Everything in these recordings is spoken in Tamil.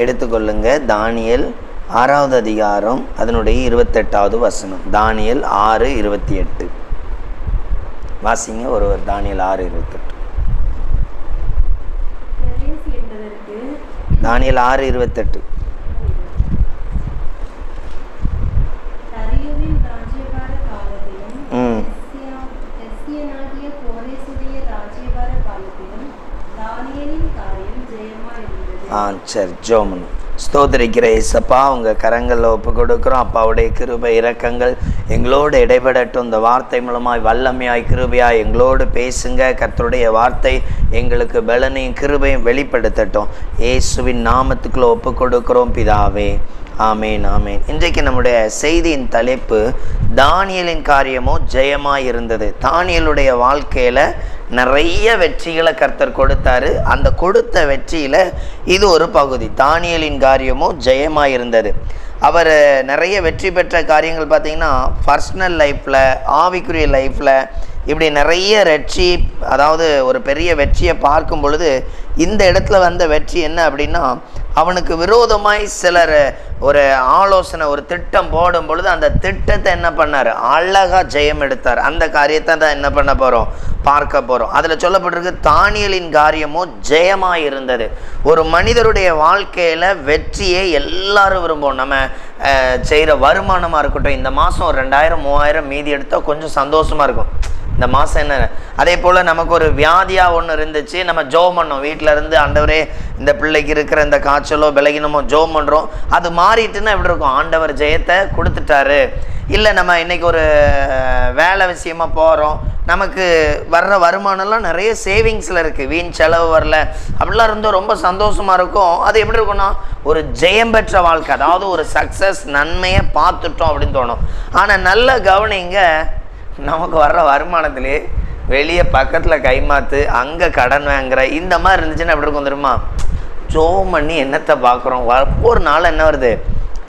எடுத்துக்கொள்ளுங்க. தானியல் ஆறாவது அதிகாரம் அதனுடைய இருபத்தெட்டாவது வசனம். தானியல் ஆறு இருபத்தி எட்டு வாசிங்க ஒருவர் தானியல் ஆறு இருபத்தெட்டு. தானியல் ஆறு இருபத்தெட்டு. ம். ஆ சரி ஜோமன் ஸ்தோதரிக்கிற இசப்பா உங்கள் கரங்களில் ஒப்பு கொடுக்குறோம். அப்பாவுடைய கிருபை இரக்கங்கள் எங்களோடு இடைபடட்டும். இந்த வார்த்தை மூலமாய் வல்லமையாய் கிருபையாய் எங்களோடு பேசுங்க. கத்தருடைய வார்த்தை எங்களுக்கு பலனையும் கிருபையும் வெளிப்படுத்தட்டும். இயேசுவின் நாமத்துக்குள்ளே ஒப்பு கொடுக்குறோம் பிதாவே. ஆமேன் ஆமேன். இன்றைக்கு நம்முடைய செய்தியின் தலைப்பு தானியலின் காரியமோ ஜெயமாக இருந்தது தானியலுடைய வாழ்க்கையில் நிறைய வெற்றிகளை கர்த்தர் கொடுத்தாரு. அந்த கொடுத்த வெற்றியில் இது ஒரு பகுதி. தானியலின் காரியமோ ஜெயமாக இருந்தது அவர் நிறைய வெற்றி பெற்ற காரியங்கள் பார்த்தீங்கன்னா பர்சனல் லைஃப்பில் ஆவிக்குரிய லைஃப்பில் இப்படி நிறைய வெற்றி அதாவது ஒரு பெரிய வெற்றியை பார்க்கும் பொழுது இந்த இடத்துல வந்த வெற்றி என்ன அப்படின்னா அவனுக்கு விரோதமாய் சிலர் ஒரு ஆலோசனை ஒரு திட்டம் போடும் பொழுது அந்த திட்டத்தை என்ன பண்ணார்? அழகாக ஜெயம் எடுத்தார். அந்த காரியத்தை தான் என்ன பண்ண போகிறோம் பார்க்க போகிறோம் அதில் சொல்லப்பட்டிருக்கு தானியலின் காரியமோ ஜெயமாக இருந்தது. ஒரு மனிதருடைய வாழ்க்கையில் வெற்றியை எல்லாரும் விரும்புவோம். நம்ம செய்கிற வருமானமாக இருக்கட்டும் இந்த மாதம் ஒரு ரெண்டாயிரம் மூவாயிரம் மீதி எடுத்தால் கொஞ்சம் சந்தோஷமாக இருக்கும். இந்த மாதம் என்ன? அதே போல் நமக்கு ஒரு வியாதியாக ஒன்று இருந்துச்சு நம்ம ஜோம் பண்ணோம். வீட்டில் இருந்து அண்டவரே இந்த பிள்ளைக்கு இருக்கிற இந்த காய்ச்சலோ விலகினமோ ஜோம் பண்ணுறோம் அது மா மாறிட்டுன்னா எப்படி இருக்கும்? ஆண்டவர் ஜெயத்தை கொடுத்துட்டாரு. இல்லை நம்ம இன்றைக்கி ஒரு வேலை விஷயமா போகிறோம் நமக்கு வர்ற வருமானம்லாம் நிறைய சேவிங்ஸில் இருக்குது வீண் செலவு வரல. அப்படிலாம் இருந்தால் ரொம்ப சந்தோஷமாக இருக்கும். அது எப்படி இருக்கும்னா ஒரு ஜெயம் பெற்ற வாழ்க்கை. அதாவது ஒரு சக்ஸஸ் நன்மையை பார்த்துட்டோம் அப்படின்னு தோணும். ஆனால் நல்ல கவனிங்க நமக்கு வர்ற வருமானத்திலே வெளியே பக்கத்தில் கைமாத்து அங்கே கடன் வாங்குற இந்த மாதிரி இருந்துச்சுன்னா எப்படி இருக்கும் தெரியுமா? ஜோம் பண்ணி என்னத்தை பார்க்குறோம்? ஒவ்வொரு நாள் என்ன வருது?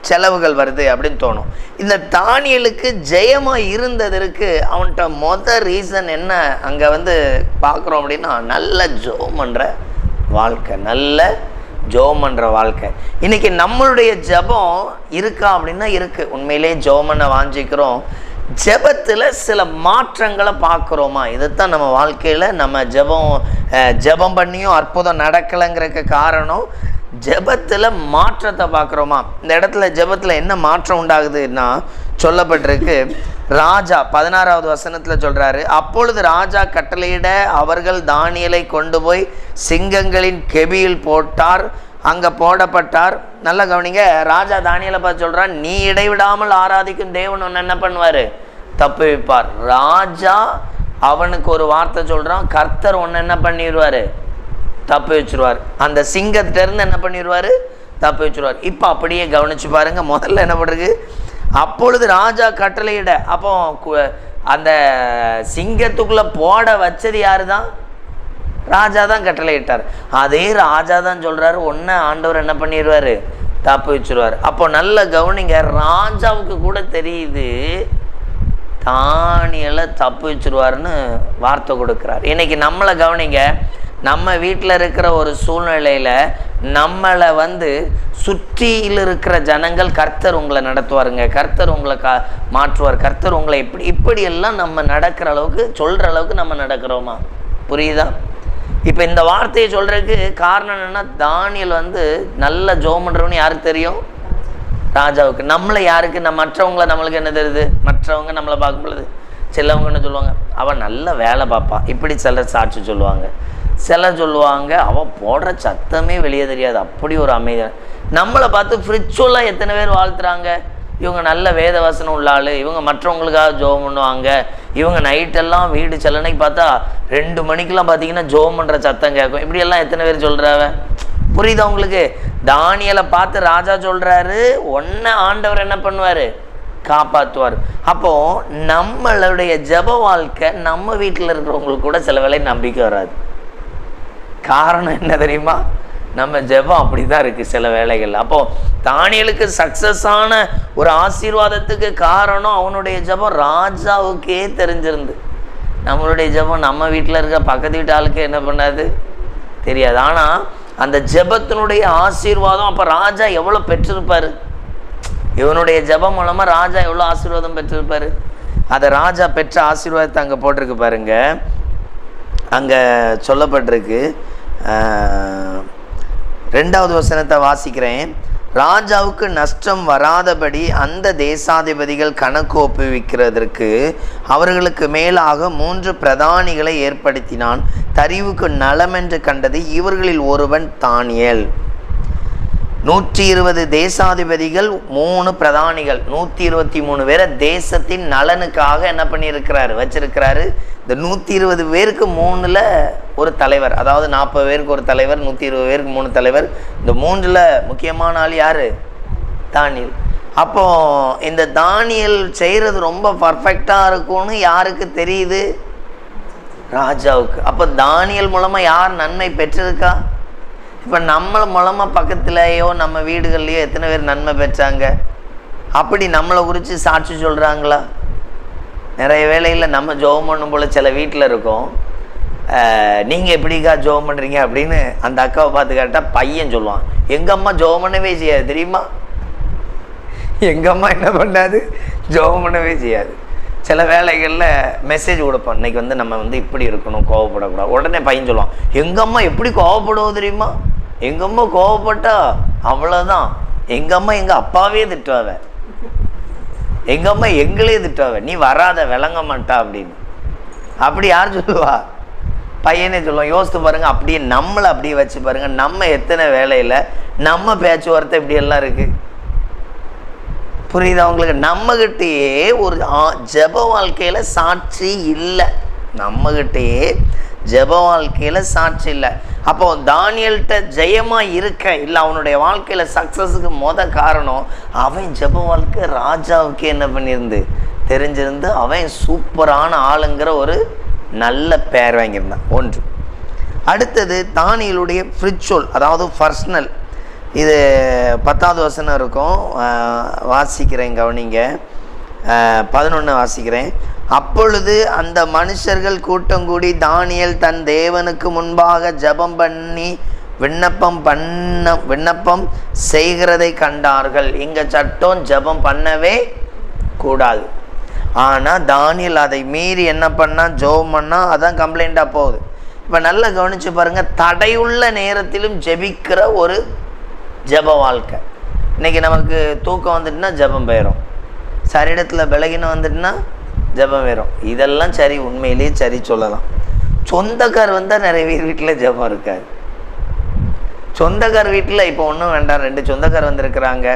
செலவுகள் வருது அப்படின்னு தோணும். இந்த தானியலுக்கு ஜெயமாக இருந்ததற்கு அவன்கிட்ட மொத ரீசன் என்ன அங்கே வந்து பார்க்குறோம் அப்படின்னா நல்ல ஜோம் பண்ணுற வாழ்க்கை நல்ல ஜோம் பண்ணுற வாழ்க்கை. இன்னைக்கு நம்மளுடைய ஜெபம் இருக்கா அப்படின்னா இருக்கு. உண்மையிலே ஜோம் பண்ண வாஞ்சிக்கிறோம். ஜெபத்தில் சில மாற்றங்களை பார்க்குறோமா? இதைத்தான் நம்ம வாழ்க்கையில் நம்ம ஜெபம் ஜபம் ஜெபம் பண்ணியும் அற்புதம் நடக்கலைங்கிறக்கு காரணம் ஜெபத்தில் மாற்றத்தை பார்க்குறோமா? இந்த இடத்துல ஜெபத்தில் என்ன மாற்றம் உண்டாகுதுன்னா சொல்லப்பட்டிருக்கு. ராஜா பதினாறாவது வசனத்தில் சொல்கிறாரு அப்பொழுது ராஜா கட்டளையிட அவர்கள் தானியலை கொண்டு போய் சிங்கங்களின் கெபியில் போட்டார். அங்கே போடப்பட்டார். நல்ல கவனிங்க ராஜா தானியலை பார்த்து சொல்கிறான் நீ இடைவிடாமல் ஆராதிக்கும் தேவன் ஒன்று என்ன பண்ணுவார்? தப்பு வைப்பார் ராஜா அவனுக்கு ஒரு வார்த்தை சொல்கிறான் கர்த்தர் ஒன்று என்ன பண்ணிடுவார் தப்பு வச்சுருவார். அந்த சிங்கத்திட்ட இருந்து என்ன பண்ணிடுவார் தப்பு வச்சிருவார். இப்போ அப்படியே கவனிச்சு பாருங்கள் முதல்ல என்ன பண்ணுறது அப்பொழுது ராஜா கட்டளையிட அப்போ அந்த சிங்கத்துக்குள்ளே போட வச்சது யாரு தான் ராஜா தான் கட்டளையிட்டார் அதே ராஜா தான் சொல்கிறாரு ஒன்று ஆண்டவர் என்ன பண்ணிடுவாரு தப்பு வச்சுருவார். அப்போ நல்ல கவனிங்க ராஜாவுக்கு கூட தெரியுது தானியலை தப்பு வச்சிருவாருன்னு வார்த்தை கொடுக்குறார். இன்றைக்கி நம்மளை கவனிங்க நம்ம வீட்டில் இருக்கிற ஒரு சூழ்நிலையில் நம்மளை வந்து சுற்றியில் இருக்கிற ஜனங்கள் கர்த்தர் உங்களை நடத்துவாருங்க. கர்த்தர் உங்களை கா மாற்றுவார். கர்த்தர் உங்களை இப்படி இப்படியெல்லாம் நம்ம நடக்கிற அளவுக்கு சொல்கிற அளவுக்கு நம்ம நடக்கிறோமா? புரியுதா? இப்போ இந்த வார்த்தையை சொல்கிறதுக்கு காரணம் என்னென்னா தானியல் வந்து நல்ல ஜோம் பண்ணுறவன்னு யாருக்கு தெரியும்? ராஜாவுக்கு. நம்மளை யாருக்கு? நம்ம மற்றவங்கள நம்மளுக்கு என்ன தெரியுது? மற்றவங்க நம்மளை பார்க்கும் பொழுது. சிலவங்க என்ன சொல்லுவாங்க? அவன் நல்ல வேலை பார்ப்பா. இப்படி சிலர் சாட்சி சொல்லுவாங்க. சிலர் சொல்லுவாங்க அவன் போடுற சத்தமே வெளியே தெரியாது. அப்படி ஒரு அமைதியான நம்மளை பார்த்து ஃப்ரிச்சுவலாக எத்தனை பேர் வாழ்த்துறாங்க? இவங்க நல்ல வேத வசனம் உள்ள ஆள். இவங்க மற்றவங்களுக்காக ஜோம் பண்ணுவாங்க. இவங்க நைட்டெல்லாம் வீடு செல்லனைக்கு பார்த்தா ரெண்டு மணிக்கெல்லாம் பார்த்தீங்கன்னா ஜோம் பண்ணுற சத்தம் கேட்கும். இப்படியெல்லாம் எத்தனை பேர் சொல்கிறாவ புரியுதா உங்களுக்கு? தானியலை பார்த்து ராஜா சொல்றாரு. ஒன்ன ஆண்டவர் என்ன பண்ணுவாரு? காப்பாற்றுவார் அப்போ நம்மளுடைய ஜெப வாழ்க்கை நம்ம வீட்டில் இருக்கிறவங்களுக்கு கூட சில வேலை நம்பிக்கை வராது. காரணம் என்ன தெரியுமா? நம்ம ஜெபம் அப்படி தான் இருக்குது சில வேலைகள் அப்போ தானியலுக்கு சக்ஸஸான ஒரு ஆசீர்வாதத்துக்கு காரணம் அவனுடைய ஜெபம் ராஜாவுக்கே தெரிஞ்சிருந்து. நம்மளுடைய ஜெபம் நம்ம வீட்டில் இருக்க பக்கத்து வீட்டு ஆளுக்கு என்ன பண்ணாது? தெரியாது. ஆனால் அந்த ஜெபத்தினுடைய ஆசீர்வாதம் அப்போ ராஜா எவ்வளோ பெற்றிருப்பார்? இவனுடைய ஜெபம் மூலமாக ராஜா எவ்வளோ ஆசீர்வாதம் பெற்றிருப்பாரு? அதை ராஜா பெற்ற ஆசீர்வாதத்தை அங்கே போட்டிருக்கு பாருங்க. அங்கே சொல்லப்பட்டிருக்கு ரெண்டாவது வசனத்தை வாசிக்கிறேன். ராஜாவுக்கு நஷ்டம் வராதபடி அந்த தேசாதிபதிகள் கணக்கு ஒப்புவிக்கிறதற்கு அவர்களுக்கு மேலாக மூன்று பிரதானிகளை ஏற்படுத்தினான். தரிவுக்கு நலமென்று கண்டது இவர்களில் ஒருவன் தானியல். நூற்றி இருபது தேசாதிபதிகள் மூணு பிரதானிகள். நூற்றி இருபத்தி மூணு பேரை தேசத்தின் நலனுக்காக என்ன பண்ணியிருக்கிறாரு வச்சிருக்கிறாரு. இந்த நூற்றி இருபது பேருக்கு மூணில் ஒரு தலைவர். அதாவது நாற்பது பேருக்கு ஒரு தலைவர் நூற்றி இருபது பேருக்கு மூணு தலைவர். இந்த மூன்றில் முக்கியமான ஆள் யார்? தானியல். அப்போ இந்த தானியல் செய்கிறது ரொம்ப பர்ஃபெக்டாக இருக்கும்னு யாருக்கு தெரியுது? ராஜாவுக்கு. அப்போ தானியல் மூலமாக யார் நன்மை பெற்றிருக்கா? இப்போ நம்மளை மூலமாக பக்கத்துலேயோ நம்ம வீடுகள்லையோ எத்தனை பேர் நன்மை பெற்றாங்க? அப்படி நம்மளை குறித்து சாட்சி சொல்கிறாங்களா நிறைய வேளையில் நம்ம ஜோபம் பண்ணும் போல் சில வீட்டில் இருக்கோம். நீங்கள் எப்படிக்கா ஜோபம் பண்ணுறீங்க அப்படின்னு அந்த அக்காவை பார்த்து கேட்டால் பையன் சொல்லுவான். எங்கள் அம்மா ஜோபம் பண்ணவே செய்யாது தெரியுமா? எங்கள் அம்மா என்ன பண்ணாது? ஜோபம் பண்ணவே செய்யாது. சில வேலைகளில் மெசேஜ் கொடுப்போம். இன்னைக்கு வந்து நம்ம வந்து இப்படி இருக்கணும் கோவப்படக்கூடாது. உடனே பையன் சொல்லுவான் எங்கள் அம்மா எப்படி கோவப்படுவோம் தெரியுமா? எங்கள் அம்மா கோவப்பட்டா அவ்வளோதான் எங்கள் அம்மா எங்கள் அப்பாவே திட்டுவாவ. எங்கள் அம்மா எங்களே திட்டுவாவ. நீ வராத விளங்க மாட்டா அப்படின்னு. அப்படி யார் சொல்லுவா? பையனே சொல்லுவான் யோசித்து பாருங்க அப்படியே நம்மளை அப்படியே வச்சு பாருங்க. நம்ம எத்தனை வேலையில் நம்ம பேச்சுவார்த்தை இப்படியெல்லாம் இருக்குது புரியுதா உங்களுக்கு? நம்மகிட்டயே ஒரு ஜப ஜெப வாழ்க்கையில சாட்சி இல்லை. நம்மகிட்டயே ஜெப வாழ்க்கையில சாட்சி இல்லை. அப்போ தானியல்கிட்ட ஜெயமா இருக்க. இல்லை அவனுடைய வாழ்க்கையில சக்சஸுக்கு மொத காரணம் அவன் ஜெப வாழ்க்கை ராஜாவுக்கு என்ன பண்ணியிருந்து? தெரிஞ்சிருந்து அவன் சூப்பரான ஆளுங்கிற ஒரு நல்ல பெயர் வாங்கியிருந்தான். ஒன்று. அடுத்தது தானியலுடைய ஃப்ரிச்சுவல் அதாவது பர்சனல் இது பத்தாவது வசனம் இருக்கும். வாசிக்கிறேன் கவனிங்க. பதினொன்று வாசிக்கிறேன். அப்பொழுது அந்த மனுஷர்கள் கூட்டம் கூடி தானியல் தன் தேவனுக்கு முன்பாக ஜெபம் பண்ணி விண்ணப்பம் பண்ண விண்ணப்பம் செய்கிறதை கண்டார்கள். இங்கே சட்டம் ஜெபம் பண்ணவே கூடாது. ஆனால் தானியல் அதை மீறி என்ன பண்ணால் ஜெபம் பண்ணால் அதான் கம்ப்ளைண்ட்டாக போகுது. இப்போ நல்லா கவனிச்சு பாருங்கள் தடையுள்ள நேரத்திலும் ஜெபிக்கிற ஒரு ஜப வாழ்க்கை. இன்றைக்கி நமக்கு தூக்கம் வந்துட்டுனா ஜெபம் போயிடும் சரிடத்தில் விலகினம் வந்துட்டுனா ஜெபம் போயிடும் இதெல்லாம் சரி உண்மையிலேயே சரி சொல்லலாம். சொந்தக்கார் வந்தால் நிறைய பேர் வீட்டில் ஜெபம் இருக்காது. சொந்தக்கார் வீட்டில் இப்போ ஒன்றும் வேண்டாம் ரெண்டு சொந்தக்கார் வந்திருக்கிறாங்க.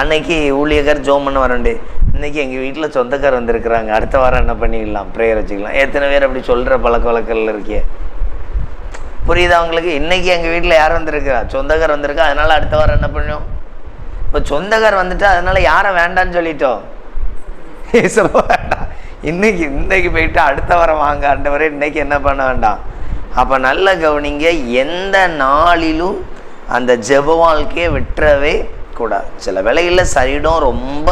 அன்னைக்கு ஊழியக்கார் ஜோம் பண்ண வரண்டு. இன்னைக்கு எங்கள் வீட்டில் சொந்தக்கார் வந்திருக்கிறாங்க. அடுத்த வாரம் என்ன பண்ணிக்கலாம் ப்ரேயர் வச்சுக்கலாம். எத்தனை பேர் அப்படி சொல்கிற பழக்க வழக்கங்கள் இருக்கே. புரியுதா உங்களுக்கு? இன்னைக்கு எங்கள் வீட்டில் யார் வந்திருக்கா? சொந்தக்கார் வந்திருக்கா? அதனால அடுத்த வாரம் என்ன பண்ணும்? இப்போ சொந்தக்கார் வந்துட்டு அதனால யாரை வேண்டான்னு சொல்லிட்டோம்? இயேசுவை வேண்டாம். இன்னைக்கு இன்னைக்கு போயிட்டு அடுத்த வாரம் வாங்க ஆண்டவரே இன்னைக்கு என்ன பண்ண வேண்டாம்? அப்போ நல்ல கவனிங்க எந்த நாளிலும் அந்த ஜெப வாழ்க்கையை விட்டுறவே கூடாது. சில வேலைகளில் சரிடம் ரொம்ப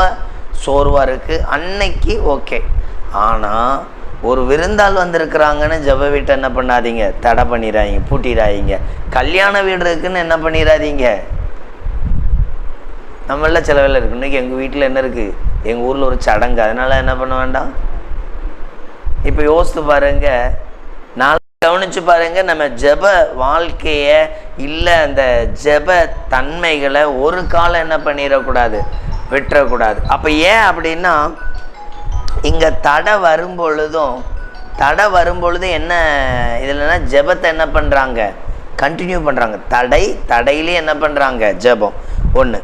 சோர்வாக இருக்குது அன்னைக்கு ஓகே ஆனால் ஒரு விருந்தாள் வந்திருக்கிறாங்கன்னு ஜெப வீட்டை என்ன பண்ணாதீங்க? தடை பண்ணிடாதீங்க பூட்டிடாதீங்க கல்யாண வீடு இருக்குன்னு என்ன பண்ணிடாதீங்க நம்மள சில வேலை இருக்கு. இன்னைக்கு எங்கள் வீட்டில் என்ன இருக்குது எங்கள் ஊரில் ஒரு சடங்கு. அதனால என்ன பண்ண வேண்டாம்? இப்போ யோசித்து பாருங்க. நாளை கவனிச்சு பாருங்க. நம்ம ஜெப வாழ்க்கையை இல்லை அந்த ஜெப தன்மைகளை ஒரு காலம் என்ன பண்ணிடக்கூடாது விட்டுறக்கூடாது. அப்போ ஏன் அப்படின்னா இங்கே தடை வரும் பொழுதும் தடை வரும் பொழுது என்ன இதில்னா ஜெபத்தை என்ன பண்ணுறாங்க கண்டினியூ பண்ணுறாங்க தடை தடையிலே என்ன பண்ணுறாங்க ஜெபம். ஒன்று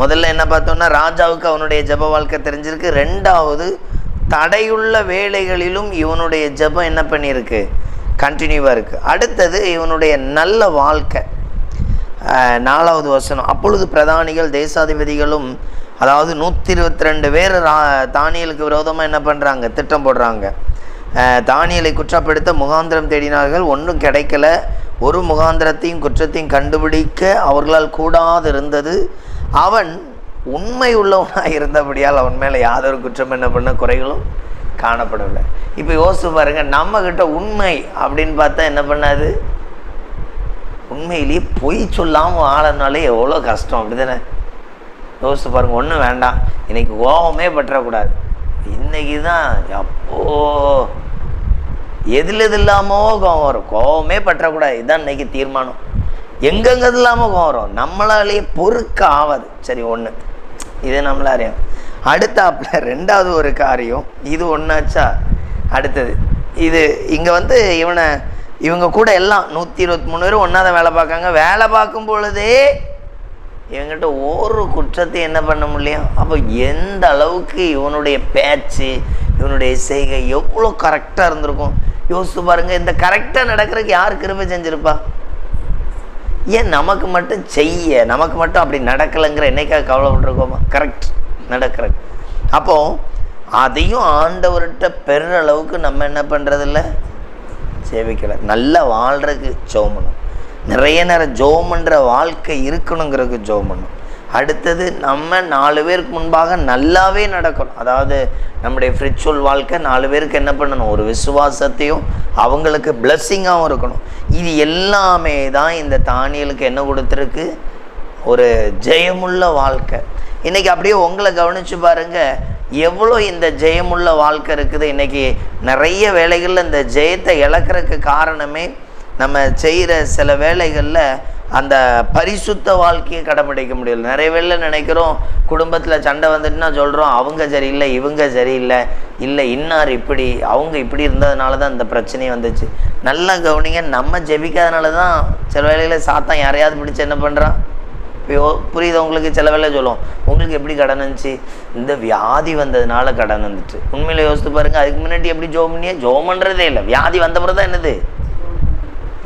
முதல்ல என்ன பார்த்தோம்னா ராஜாவுக்கு அவனுடைய ஜெப வாழ்க்கை தெரிஞ்சிருக்கு. ரெண்டாவது தடையுள்ள வேலைகளிலும் இவனுடைய ஜெபம் என்ன பண்ணியிருக்கு? கண்டினியூவாக இருக்குது அடுத்தது இவனுடைய நல்ல வாழ்க்கை. நாலாவது வசனம். அப்பொழுது பிரதானிகள் தேசாதிபதிகளும் அதாவது நூற்றி இருபத்தி ரெண்டு பேர் ரா தானியலுக்கு விரோதமாக என்ன பண்ணுறாங்க திட்டம் போடுறாங்க. தானியலை குற்றப்படுத்த முகாந்திரம் தேடினார்கள். ஒன்றும் கிடைக்கல. ஒரு முகாந்திரத்தையும் குற்றத்தையும் கண்டுபிடிக்க அவர்களால் கூடாது இருந்தது அவன் உண்மை உள்ளவனாக இருந்தபடியால் அவன் மேலே யாதொரு குற்றம் என்ன பண்ண குறைகளும் காணப்படவில்லை. இப்போ யோசிச்சு பாருங்க நம்மக்கிட்ட உண்மை அப்படின்னு பார்த்தா என்ன பண்ணாது? உண்மையிலேயே பொய் சொல்லாமல் வாழனாலே எவ்வளோ கஷ்டம். அப்படி தானே யோசித்து பாருங்க ஒன்றும் வேண்டாம். இன்றைக்கி கோபமே பற்றக்கூடாது. இன்றைக்கி தான் அப்போ எதில் எது இல்லாமோ கோபம் வரும். கோபமே பற்றக்கூடாது. இதுதான் இன்னைக்கு தீர்மானம். எங்கெங்கது இல்லாமல் கோபம் வரும். நம்மளாலேயே பொறுக்க ஆகாது சரி ஒன்று இது நம்மள அறியும். அடுத்தாப்புல ரெண்டாவது ஒரு காரியம். இது ஒன்றாச்சா அடுத்தது. இது இங்கே வந்து இவனை இவங்க கூட எல்லாம் நூற்றி இருபத்தி மூணு பேரும் ஒன்றா தான் வேலை பார்க்காங்க. வேலை பார்க்கும் பொழுதே இவங்கிட்ட ஒரு குற்றத்தை என்ன பண்ண முடியும்? அப்போ எந்த அளவுக்கு இவனுடைய பேச்சு இவனுடைய செய்கை எவ்வளோ கரெக்டாக இருந்திருக்கும்? யோசிச்சு பாருங்கள் இந்த கரெக்டாக நடக்கிறதுக்கு யார் கிருபை செஞ்சிருப்பா? ஏன் நமக்கு மட்டும் செய்ய நமக்கு மட்டும் அப்படி நடக்கலைங்கிற என்னைக்காக கவலைப்பட்டிருக்கோமா? கரெக்ட் நடக்கிறது. அப்போ அதையும் ஆண்டவர்கிட்ட பெற அளவுக்கு நம்ம என்ன பண்ணுறதில்ல சேவிக்கலை. நல்லா வாழ்கிறதுக்கு சோமனம் நிறைய நேரம் ஜோம் பண்ணுற வாழ்க்கை இருக்கணுங்கிறதுக்கு ஜோம் பண்ணும். அடுத்தது நம்ம நாலு பேருக்கு முன்பாக நல்லாவே நடக்கணும். அதாவது நம்முடைய ஃப்ரிச்சுவல் வாழ்க்கை நாலு பேருக்கு என்ன பண்ணணும்? ஒரு விசுவாசத்தையும் அவங்களுக்கு பிளஸ்ஸிங்காகவும் இருக்கணும். இது எல்லாமே தான் இந்த தானியலுக்கு என்ன கொடுத்துருக்கு? ஒரு ஜெயமுள்ள வாழ்க்கை. இன்றைக்கி அப்படியே உங்களை கவனிச்சு பாருங்கள் எவ்வளோ இந்த ஜெயமுள்ள வாழ்க்கை இருக்குது. இன்றைக்கி நிறைய வேலைகளில் இந்த ஜெயத்தை இழக்கிறதுக்கு காரணமே நம்ம செய்கிற சில வேலைகளில் அந்த பரிசுத்த வாழ்க்கையை கடைபிடிக்க முடியல. நிறைய வேலை நினைக்கிறோம் குடும்பத்தில் சண்டை வந்துட்டுனா சொல்கிறோம் அவங்க சரியில்லை இவங்க சரியில்லை இல்லை இன்னார் இப்படி அவங்க இப்படி இருந்ததுனால தான் இந்த பிரச்சனை வந்துச்சு. நல்லா கவனிங்க நம்ம ஜெபிக்காதனால தான் சில வேலையில் சாத்தான் யாரையாவது பிடிச்சி என்ன பண்ணுறான் இப்போ புரியுது உங்களுக்கு? சில வேலை சொல்லுவோம் உங்களுக்கு எப்படி கடன் வந்துச்சு? இந்த வியாதி வந்ததுனால கடன் வந்துச்சு. உண்மையில் யோசித்து பாருங்கள் அதுக்கு முன்னாடி எப்படி ஜோம் பண்ணியே? ஜோம் பண்ணுறதே இல்லை. வியாதி வந்த பிறகு தான் என்னது?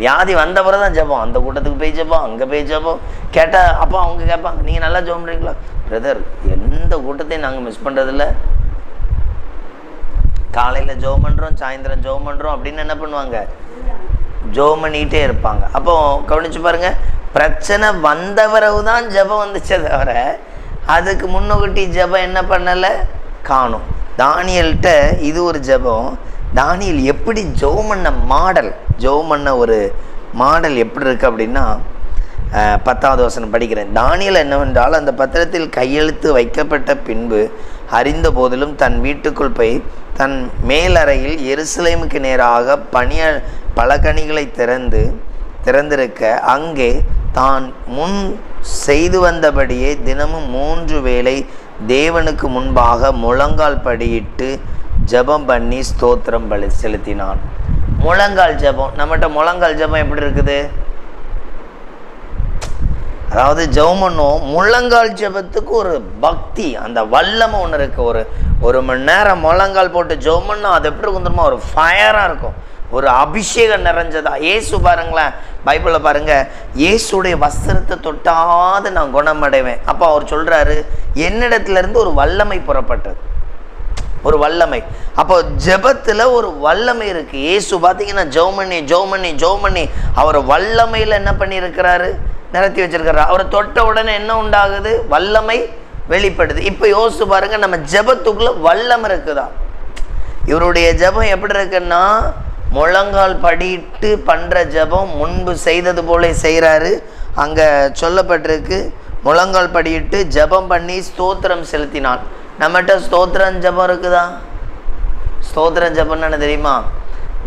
வியாதி வந்த பிறகு தான் ஜெபம். அந்த கூட்டத்துக்கு போய் ஜெபம் அங்கே போய் ஜெபம். கேட்டால் அப்போ அவங்க கேட்பாங்க நீங்கள் நல்லா ஜெபம் பண்ணுறீங்களா பிரதர் எந்த கூட்டத்தையும் நாங்கள் மிஸ் பண்ணுறதில்ல காலையில் ஜெபம் பண்ணுறோம் சாயந்தரம் ஜெபம் பண்ணுறோம் அப்படின்னு என்ன பண்ணுவாங்க? ஜெபம் பண்ணிக்கிட்டே இருப்பாங்க. அப்போ கவனிச்சு பாருங்க பிரச்சனை வந்த பிறகு தான் ஜெபம் வந்துச்சே தவிர அதுக்கு முன்னொகட்டி ஜெபம் என்ன பண்ணலை? காணும். தானியல்கிட்ட இது ஒரு ஜெபம். தானியல் எப்படி ஜோமண்ண மாடல் ஜோமண்ண ஒரு மாடல் எப்படி இருக்குது அப்படின்னா பத்தாவது வசனம் படிக்கிறேன். தானியல் என்னவென்றால் அந்த பத்திரத்தில் கையெழுத்து வைக்கப்பட்ட பின்பு அறிந்த போதிலும் தன் வீட்டுக்குள் போய் தன் மேலறையில் எருசலேமுக்கு நேராக பணிய பலகணிகளை திறந்து திறந்திருக்க அங்கே தான் முன் செய்து வந்தபடியே தினமும் மூன்று வேளை தேவனுக்கு முன்பாக முழங்கால் படியிட்டு ஜெபம் பண்ணி ஸ்தோத்திரம் பலி செலுத்தினான். முழங்கால் ஜெபம். நம்மகிட்ட முழங்கால் ஜெபம் எப்படி இருக்குது? அதாவது ஜெபம் முழங்கால் ஜெபத்துக்கு ஒரு பக்தி அந்த வல்லமை ஒன்று இருக்கு. ஒரு ஒரு மணி நேரம் முழங்கால் போட்டு ஜெபம் பண்ணோம் அது எப்படி இருக்கும் ஒரு ஃபயராக இருக்கும். ஒரு அபிஷேகம் நிறைஞ்சதா. இயேசு பாருங்களேன் பைபிளில் பாருங்க. இயேசுடைய வஸ்திரத்தை தொட்டாது நான் குணமடைவேன். அப்போ அவர் சொல்கிறாரு என்னிடத்துலேருந்து ஒரு வல்லமை புறப்பட்டது. ஒரு வல்லமை. அப்போ ஜெபத்தில் ஒரு வல்லமை இருக்கு. இயேசு பார்த்தீங்கன்னா ஜெவமணி ஜெவமணி ஜெவமணி அவர் வல்லமையில் என்ன பண்ணியிருக்கிறாரு? நிறுத்தி வச்சிருக்கிறார். அவரை தொட்ட உடனே என்ன உண்டாகுது? வல்லமை வெளிப்படுது. இப்போ யோசிச்சு பாருங்க நம்ம ஜெபத்துக்குள்ளே வல்லம் இருக்குதா? இவருடைய ஜெபம் எப்படி இருக்குன்னா முழங்கால் படிட்டு பண்ற ஜெபம் முன்பு செய்தது போல செய்கிறாரு அங்க சொல்லப்பட்டிருக்கு முழங்கால் படியிட்டு ஜெபம் பண்ணி ஸ்தோத்திரம் செலுத்தினான். நம்மகிட்ட ஸ்தோத்திரம் ஜெபம் இருக்குதா? ஸ்தோத்திரம் ஜபம்னு தெரியுமா?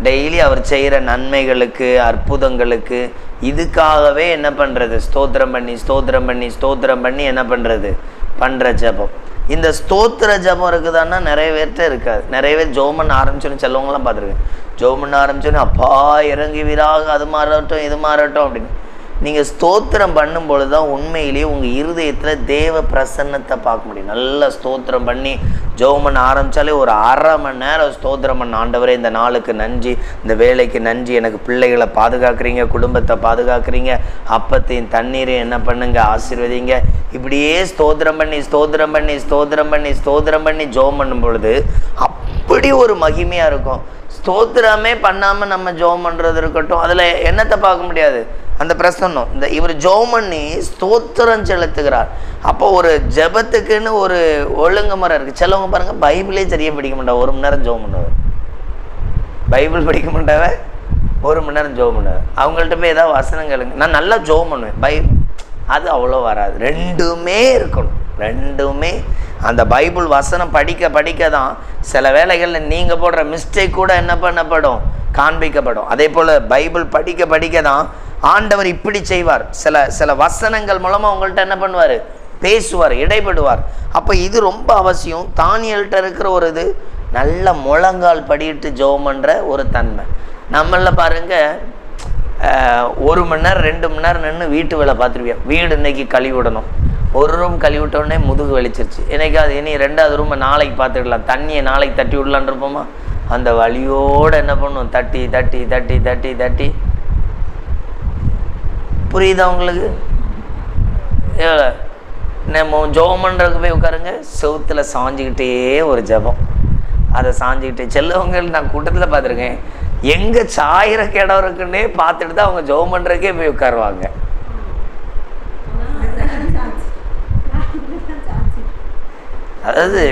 டெய்லி அவர் செய்கிற நன்மைகளுக்கு அற்புதங்களுக்கு இதுக்காகவே என்ன பண்ணுறது ஸ்தோத்திரம் பண்ணி ஸ்தோத்திரம் பண்ணி ஸ்தோத்திரம் பண்ணி என்ன பண்ணுறது பண்ணுற ஜெபம். இந்த ஸ்தோத்திர ஜெபம் இருக்குதான்னா நிறைய பேர்கிட்ட இருக்காது. நிறைய பேர் ஜோமன் ஆரம்பிச்சோன்னு செல்லவங்களாம் பார்த்துருக்கேன். ஜோமன் ஆரம்பிச்சோன்னு அப்பா இறங்கி வீராக அது மாறட்டும் இது மாறட்டும் அப்படின்னு. நீங்கள் ஸ்தோத்திரம் பண்ணும் பொழுது தான் உண்மையிலேயே உங்கள் இருதயத்தில் தேவ பிரசன்னத்தை பார்க்க முடியும். நல்லா ஸ்தோத்திரம் பண்ணி ஜோம் பண்ண ஆரம்பித்தாலே ஒரு அரை மணி நேரம் ஸ்தோத்திரம் பண்ண. ஆண்டவரே இந்த நாளுக்கு நன்றி. இந்த வேலைக்கு நன்றி. எனக்கு பிள்ளைகளை பாதுகாக்கிறீங்க குடும்பத்தை பாதுகாக்கிறீங்க. அப்பத்தையும் தண்ணீரையும் என்ன பண்ணுங்க? ஆசீர்வதிங்க. இப்படியே ஸ்தோத்திரம் பண்ணி ஸ்தோத்திரம் பண்ணி ஸ்தோத்திரம் பண்ணி ஸ்தோத்திரம் பண்ணி ஜோம் பண்ணும் பொழுது அப்படி ஒரு மகிமையாக இருக்கும். ஸ்தோத்திரமே பண்ணாமல் நம்ம ஜெபம் பண்ணுறது இருக்கட்டும். அதில் என்னத்தை பார்க்க முடியாது? அந்த பிரசன்னம் இந்த இவர் ஜோம் பண்ணி ஸ்தோத்திரம் செலுத்துகிறார். அப்போ ஒரு ஜெபத்துக்குன்னு ஒரு ஒழுங்குமுறை இருக்குது சிலவங்க பாருங்க பைபிளே சரியாக படிக்க மாட்டாங்க. ஒரு மணி நேரம் ஜோம் பண்ணுவார். பைபிள் படிக்க மாட்டாவ ஒரு மணி நேரம் ஜோம் பண்ணுவேன் அவங்கள்ட்ட போய் ஏதாவது வசனம் கேளுங்க. நான் நல்லா ஜோம் பண்ணுவேன். பை அது அவ்வளோ வராது. ரெண்டுமே இருக்கணும். ரெண்டுமே. அந்த பைபிள் வசனம் படிக்க படிக்க தான் சில வேளைகளில் நீங்கள் போடுற மிஸ்டேக் கூட என்ன பண்ணப்படும்? காண்பிக்கப்படும். அதே போல் பைபிள் படிக்க படிக்க தான் ஆண்டவர் இப்படி செய்வார். சில சில வசனங்கள் மூலமாக உங்கள்கிட்ட என்ன பண்ணுவார்? பேசுவார் இடைபடுவார். அப்போ இது ரொம்ப அவசியம். தானியல்கிட்ட இருக்கிற ஒரு இது நல்ல முழங்கால் படியிட்டு ஜெபம் பண்ணுற ஒரு தன்மை. நம்மள பாருங்க ஒரு மணி நேரம் ரெண்டு மணி நேரம் நின்று வீட்டு வேலை பார்த்துருவியா? வீடு இன்னைக்கு கழுவி விடணும். ஒரு ரூம் கழுவி விட்ட முதுகு வெளிச்சிருச்சு என்னைக்கு அது இனி ரெண்டாவது ரூமை நாளைக்கு பார்த்துக்கலாம். தண்ணியை நாளைக்கு தட்டி விடலான் இருப்போமா? அந்த வழியோடு என்ன பண்ணுவோம் தட்டி தட்டி தட்டி தட்டி தட்டி. புரியுதா உங்களுக்கு? நம்ம ஜெபம் பண்ணுறதுக்கு போய் உட்காருங்க. செவுத்துல சாஞ்சிக்கிட்டே ஒரு ஜெபம். அதை சாஞ்சிக்கிட்டே செல்லவங்க நான் கூட்டத்தில் பார்த்துருக்கேன். எங்கே சாயிறக்கு இடம் இருக்குன்னே பார்த்துட்டு தான் அவங்க ஜெபம் பண்ணுறதுக்கே போய் உட்காருவாங்க. அதாவது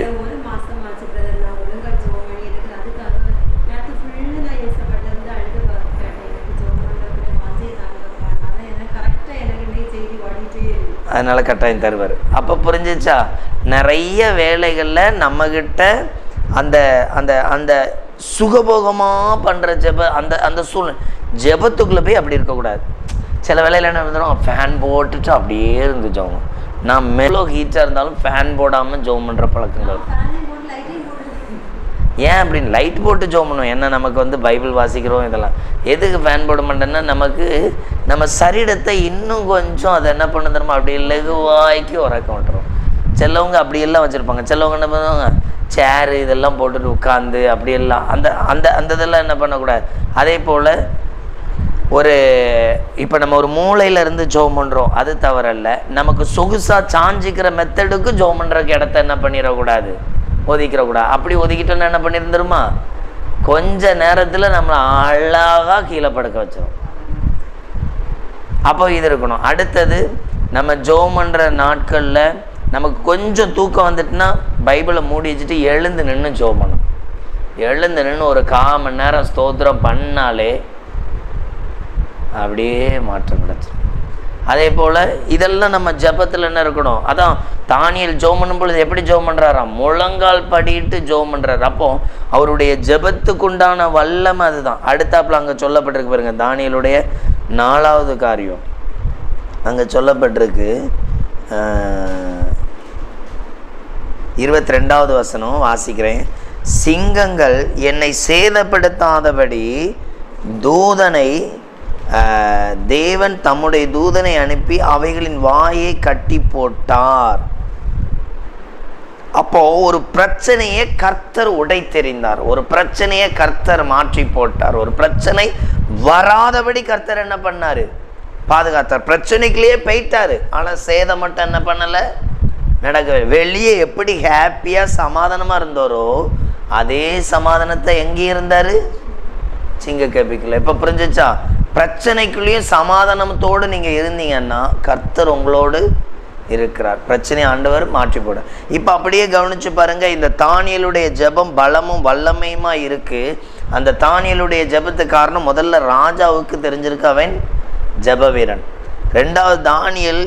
அதனால் கட்டாயம் தருவார். அப்போ புரிஞ்சிச்சா? நிறைய வேலைகளில் நம்மக்கிட்ட அந்த அந்த அந்த சுகபோகமாக பண்ணுற ஜெப அந்த அந்த சூழ்நிலை. ஜெபத்துக்குள்ளே போய் அப்படி இருக்கக்கூடாது. சில வேலையில் என்ன இருந்தாலும் ஃபேன் போட்டுட்டு அப்படியே இருந்து ஜோம் நான் மெலோ ஹீட்டாக இருந்தாலும் ஃபேன் போடாமல் ஜோம் பண்ணுற பழக்கங்கள். ஏன் அப்படின்னு லைட் போட்டு ஜோம் பண்ணுவோம். என்ன நமக்கு வந்து பைபிள் வாசிக்கிறோம் இதெல்லாம். எதுக்கு ஃபேன் போட மாட்டேன்னா நமக்கு நம்ம சரீரத்தை இன்னும் கொஞ்சம் அதை என்ன பண்ண தெரியுமா? அப்படியே லெகுவாய்க்கு உறக்க விட்டுரும். சிலவங்க அப்படியெல்லாம் வச்சுருப்பாங்க. சிலவங்க என்ன பண்ணுவாங்க? சேரு இதெல்லாம் போட்டுட்டு உட்காந்து அப்படியெல்லாம் அந்த அந்த அந்த இதெல்லாம் என்ன பண்ணக்கூடாது. அதே போல் ஒரு இப்போ நம்ம ஒரு மூளையிலேருந்து ஜோம் பண்ணுறோம் அது தவறல்ல. நமக்கு சொகுசாக சாஞ்சிக்கிற மெத்தடுக்கு ஜோம் பண்ணுறக்கு இடத்த என்ன பண்ணிடக்கூடாது? ஒதுக்கிடக்கூடாது. அப்படி ஒதுக்கிட்டோன்னா என்ன பண்ணியிருந்துருமா கொஞ்ச நேரத்தில் நம்மளை அழகாக கீழே படுக்க வச்சிடும் அப்போ இது இருக்கணும். அடுத்தது நம்ம ஜோம் பண்ணுற நாட்களில் நமக்கு கொஞ்சம் தூக்கம் வந்துட்டுனா பைபிளை மூடி வச்சுட்டு எழுந்து நின்று ஜோ பண்ணும் எழுந்து நின்று ஒரு கால் மணி நேரம் ஸ்தோத்திரம் பண்ணாலே அப்படியே மாற்றம் கிடச்சிடும் அதே போல் இதெல்லாம் நம்ம ஜபத்தில் என்ன இருக்கணும்? அதான் தானியல் ஜோம் பண்ணும் பொழுது எப்படி ஜோம் பண்ணுறாராம் முழங்கால் படிட்டு ஜோம் பண்ணுறாரு அப்போ அவருடைய ஜபத்துக்குண்டான வல்லமை அதுதான். அடுத்தாப்புல அங்கே சொல்லப்பட்டிருக்கு பாருங்க தானியலுடைய நாலாவது காரியம். அங்கே சொல்லப்பட்டிருக்கு இருபத்தி ரெண்டாவது வசனம் வாசிக்கிறேன். சிங்கங்கள் என்னை சேதப்படுத்தாதபடி தூதனை ஆஹ், தேவன் தம்முடைய தூதனை அனுப்பி அவைகளின் வாயை கட்டி போட்டார். அப்போ ஒரு பிரச்சனையை கர்த்தர் உடைத்தெறிந்தார். ஒரு பிரச்சனையை கர்த்தர் மாற்றி போட்டார். ஒரு பிரச்சனை வராதபடி கர்த்தர் என்ன பண்ணாரு? பாதுகாத்தார். பிரச்சனைக்குள்ளேயே போயிட்டாரு. ஆனால் சேதம் மட்டும் என்ன பண்ணலை? நடக்க வெளியே எப்படி ஹாப்பியாக சமாதானமாக இருந்தாரோ அதே சமாதானத்தை எங்கே இருந்தார்? சிங்க கேபிக்கல இப்போ புரிஞ்சுச்சா? பிரச்சனைக்குள்ளேயும் சமாதானத்தோடு நீங்கள் இருந்தீங்கன்னா கர்த்தர் உங்களோடு இருக்கிறார். பிரச்சனை ஆண்டவர் மாற்றி போட. இப்போ அப்படியே கவனிச்சு பாருங்கள் இந்த தானியலுடைய ஜெபம் பலமும் வல்லமையுமா இருக்குது அந்த தானியலுடைய ஜெபத்துக்கு காரணம் முதல்ல ராஜாவுக்கு தெரிஞ்சிருக்கு அவன் ஜெப வீரன் ரெண்டாவது தானியல்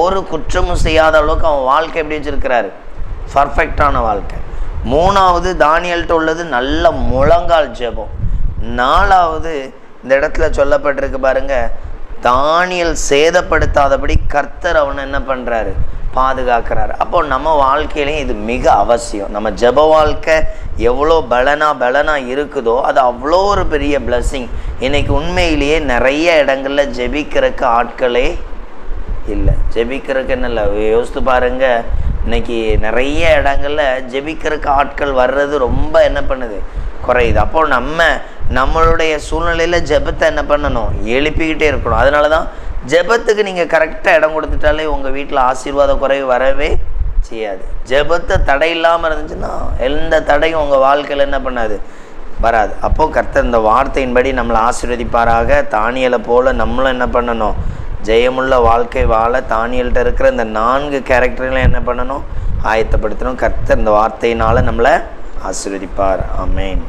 ஒரு குற்றமும் செய்யாத அளவுக்கு அவன் வாழ்க்கை எப்படி வச்சுருக்கிறாரு? பர்ஃபெக்டான வாழ்க்கை. மூணாவது தானியல்கிட்ட உள்ளது நல்ல முழங்கால் ஜெபம். நாலாவது இந்த இடத்துல சொல்லப்பட்டிருக்கு பாருங்க தானியல் சேதப்படுத்தாதபடி கர்த்தர் அவனை என்ன பண்ணுறாரு பாதுகாக்கிறாரு. அப்போ நம்ம வாழ்க்கையிலையும் இது மிக அவசியம். நம்ம ஜெப வாழ்க்கை எவ்வளோ பலனா பலனாக இருக்குதோ அது அவ்வளோ ஒரு பெரிய பிளஸ்ஸிங் இன்னைக்கு உண்மையிலேயே நிறைய இடங்கள்ல ஜெபிக்கிறதுக்கு ஆட்களே இல்லை. ஜெபிக்கிறதுக்கு என்ன இல்லை? யோசித்து பாருங்க. இன்னைக்கு நிறைய இடங்கள்ல ஜெபிக்கிறதுக்கு ஆட்கள் வர்றது ரொம்ப என்ன பண்ணுது? குறையுது. அப்போ நம்ம நம்மளுடைய சூழ்நிலையில் ஜெபத்தை என்ன பண்ணணும்? எழுப்பிக்கிட்டே இருக்கணும். அதனால தான் ஜெபத்துக்கு நீங்கள் கரெக்டாக இடம் கொடுத்துட்டாலே உங்கள் வீட்டில் ஆசீர்வாத குறைவு வரவே செய்யாது. ஜெபத்தை தடை இல்லாமல் இருந்துச்சுன்னா எந்த தடையும் உங்கள் வாழ்க்கையில் என்ன பண்ணாது? வராது. அப்போது கர்த்தர் இந்த வார்த்தையின்படி நம்மளை ஆசீர்வதிப்பாராக. தானியலை போல நம்மளும் என்ன பண்ணணும்? ஜெயமுள்ள வாழ்க்கை வாழ தானியல்கிட்ட இருக்கிற இந்த நான்கு கேரக்டர்களையும் என்ன பண்ணணும்? ஆயத்தப்படுத்தணும். கர்த்தர் இந்த வார்த்தையினால் நம்மளை ஆசீர்வதிப்பார். அமேன்